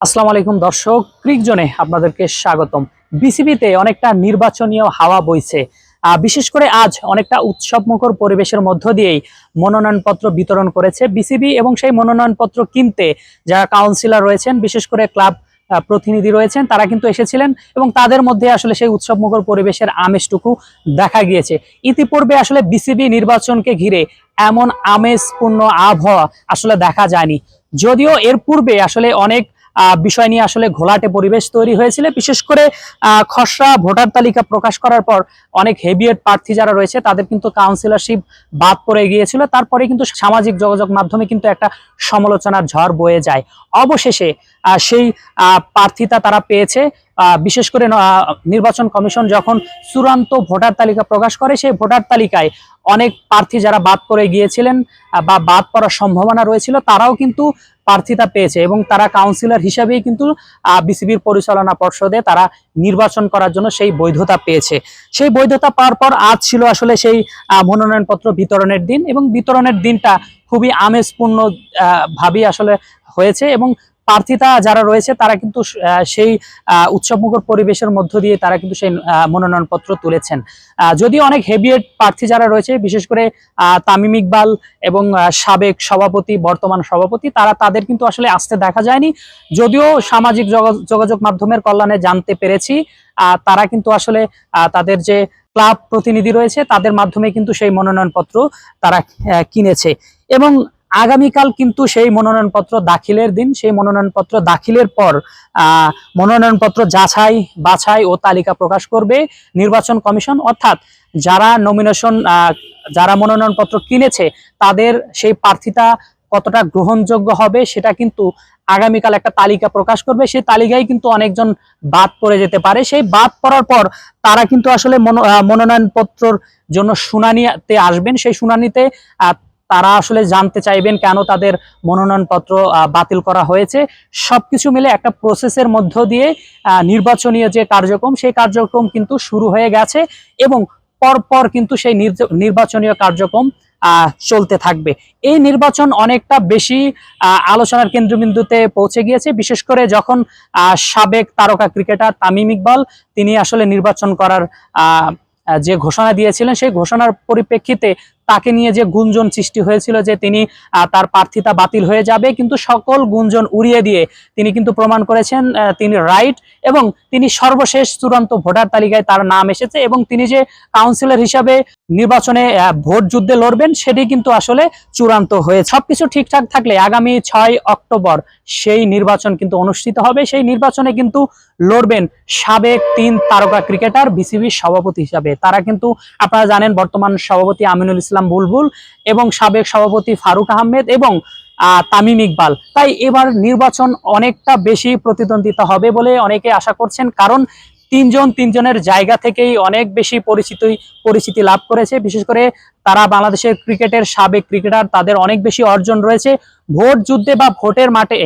আসসালামু আলাইকুম দর্শক ক্রিক জোনে আপনাদেরকে স্বাগতম। বিসিবিতে অনেকটা নির্বাচনীয় হাওয়া বইছে। বিশেষ করে আজ অনেকটা উৎসবমুখর পরিবেশের মধ্য দিয়েই মনোনয়নপত্র বিতরণ করেছে বিসিবি এবং সেই মনোনয়নপত্র কিনতে যারা কাউন্সিলর রয়েছেন, বিশেষ করে ক্লাব প্রতিনিধি রয়েছেন, তারা কিন্তু এসেছিলেন এবং তাদের মধ্যে আসলে সেই উৎসবমুখর পরিবেশের আমেজটুকু দেখা গিয়েছে। ইতিপূর্বে আসলে বিসিবি নির্বাচনকে ঘিরে এমন আমেজপূর্ণ আবহাওয়া আসলে দেখা যায়নি। যদিও এর পূর্বে আসলে অনেক বিষয় নিয়ে আসলে ঘোলাটে পরিবেশ তৈরি হয়েছিল। বিশেষ করে খসড়া ভোটার তালিকা প্রকাশ করার পর অনেক হেভিয়েট প্রার্থী যারা রয়েছে, তাদের কিন্তু কাউন্সিলরশিপ বাদ পড়ে গিয়েছিল। তারপরে কিন্তু সামাজিক যোগাযোগ মাধ্যমে কিন্তু একটা সমালোচনার ঝড় বয়ে যায়। অবশেষে সেই প্রার্থিতা তারা পেয়েছে। বিশেষ করে নির্বাচন কমিশন যখন চূড়ান্ত ভোটার তালিকা প্রকাশ করে, সেই ভোটার তালিকায় অনেক প্রার্থী যারা বাদ পড়ে গিয়েছিলেন বা বাদ পড়ার সম্ভাবনা রয়েছিল, তারাও কিন্তু প্রার্থিতা পেয়েছে এবং তারা কাউন্সিলর হিসাবেই কিন্তু বিসিবির পরিচালনা পর্ষদে তারা নির্বাচন করার জন্য সেই বৈধতা পেয়েছে। সেই বৈধতা পাওয়ার পর আজ ছিল আসলে সেই মনোনয়নপত্র বিতরণের দিন এবং বিতরণের দিনটা খুবই আমেজপূর্ণ ভাবেই আসলে হয়েছে এবং প্রার্থিতা যারা রয়েছে, তারা কিন্তু সেই উৎসবমুখর পরিবেশের মধ্য দিয়ে তারা কিন্তু সেই মনোনয়নপত্র তুলেছেন। যদিও অনেক হেভিয়েট প্রার্থী যারা রয়েছে, বিশেষ করে তামিম ইকবাল এবং সাবেক সভাপতি, বর্তমান সভাপতি, তারা তাদের কিন্তু আসলে আসতে দেখা যায়নি। যদিও সামাজিক যোগাযোগ মাধ্যমের কল্যাণে জানতে পেরেছি তারা কিন্তু আসলে তাদের যে ক্লাব প্রতিনিধি রয়েছে, তাদের মাধ্যমে কিন্তু সেই মনোনয়নপত্র তারা কিনেছে। এবং আগামীকাল কিন্তু সেই মনোনয়নপত্র দাখিলের দিন, সেই মনোনয়নপত্র দাখিলের পর মনোনয়নপত্র যাচাই, বাছাই ও তালিকা প্রকাশ করবে নির্বাচন কমিশন। অর্থাৎ যারা নমিনেশন যারা মনোনয়নপত্র কিনেছে, তাদের সেই প্রার্থিতা কতটা গ্রহণযোগ্য হবে সেটা কিন্তু আগামীকাল একটা তালিকা প্রকাশ করবে। সেই তালিকায় কিন্তু অনেকজন বাদ পড়ে যেতে পারে। সেই বাদ পড়ার পর তারা কিন্তু আসলে মনো- মনোনয়নপত্রর জন্য শুনানিতে আসবেন। সেই শুনানিতে তারা আসলে জানতে চাইবেন কেন তাদের মনোনয়নপত্র বাতিল করা হয়েছে। সবকিছু মিলে একটা প্রসেসের মধ্য দিয়ে নির্বাচনীয় যে কার্যক্রম, সেই কার্যক্রম কিন্তু শুরু হয়ে গেছে এবং পরপর কিন্তু সেই নির্বাচনীয় কার্যক্রম চলতে থাকবে। এই নির্বাচন অনেকটা বেশি আলোচনার কেন্দ্রবিন্দুতে পৌঁছে গিয়েছে। বিশেষ করে যখন সাবেক তারকা ক্রিকেটার তামিম ইকবাল, তিনি আসলে নির্বাচন করার যে ঘোষণা দিয়েছিলেন, সেই ঘোষণার পরিপ্রেক্ষিতে তাকে নিয়ে যে গুঞ্জন সৃষ্টি হয়েছিল যে তিনি তার প্রার্থিতা বাতিল হয়ে যাবে, কিন্তু সকল গুঞ্জন উড়িয়ে দিয়ে তিনি কিন্তু প্রমাণ করেছেন তিনি রাইট এবং তিনি সর্বশেষ চূড়ান্ত ভোটার তালিকায় তার নাম এসেছে এবং তিনি যে কাউন্সিলর হিসাবে নির্বাচনে ভোট যুদ্ধে লড়বেন সেটি কিন্তু আসলে চূড়ান্ত হয়ে সবকিছু ঠিকঠাক থাকলে আগামী ছয় অক্টোবর সেই নির্বাচন কিন্তু অনুষ্ঠিত হবে। সেই নির্বাচনে কিন্তু লড়বেন সাবেক তিন তারকা ক্রিকেটার, বিসিবির সভাপতি হিসাবে। তারা কিন্তু, আপনারা জানেন, বর্তমান সভাপতি আমিনুল ইসলাম বুলবুল এবং সাবেক সভাপতি ফারুক আহমেদ এবং তামিম ইকবাল। তাই এবার নির্বাচন অনেকটা বেশি প্রতিদ্বন্দ্বিতা হবে বলে অনেকে আশা করছেন কারণ তিনজন তিনজনের জায়গা থেকেই অনেক বেশি পরিচিতি পরিচিতি লাভ করেছে। বিশেষ করে তারা বাংলাদেশের ক্রিকেটের সাবেক ক্রিকেটার তাদের অনেক বেশি অর্জন রয়েছে। ভোট যুদ্ধে বা ভোটের মাঠে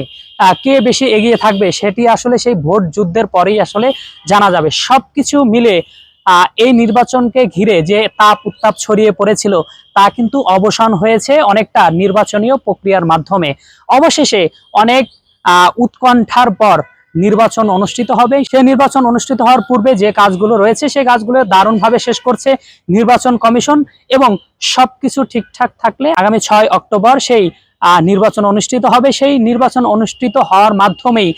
কে বেশি এগিয়ে থাকবে সেটি আসলে সেই ভোট যুদ্ধের পরেই আসলে জানা যাবে। সবকিছু মিলে আহ, এই নির্বাচনকে ঘিরে যে তাপ উত্তাপ ছড়িয়ে পড়েছিল, তা কিন্তু অবসান হয়েছে অনেকটা নির্বাচনীয় প্রক্রিয়ার মাধ্যমে। অবশেষে অনেক উৎকণ্ঠার পর নির্বাচন অনুষ্ঠিত হবে। সেই নির্বাচন অনুষ্ঠিত হওয়ার পূর্বে যে কাজগুলো রয়েছে সেই কাজগুলো দারুণভাবে শেষ করছে নির্বাচন কমিশন এবং সবকিছু ঠিকঠাক থাকলে আগামী ছয় অক্টোবর সেই নির্বাচন অনুষ্ঠিত হবে। সেই নির্বাচন অনুষ্ঠিত হওয়ার মাধ্যমেই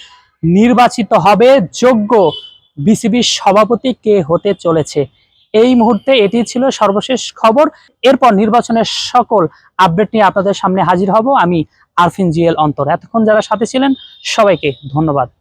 নির্বাচিত হবে যোগ্য বিসিবির সভাপতি কে হতে চলেছে? এই মুহূর্তে এটি ছিল সর্বশেষ খবর। এরপর নির্বাচনের সকল আপডেট নিয়ে আপনাদের সামনে হাজির হব আমি আরফিন জিএল অন্তর। এতক্ষণ যারা সাথে ছিলেন, সবাইকে ধন্যবাদ।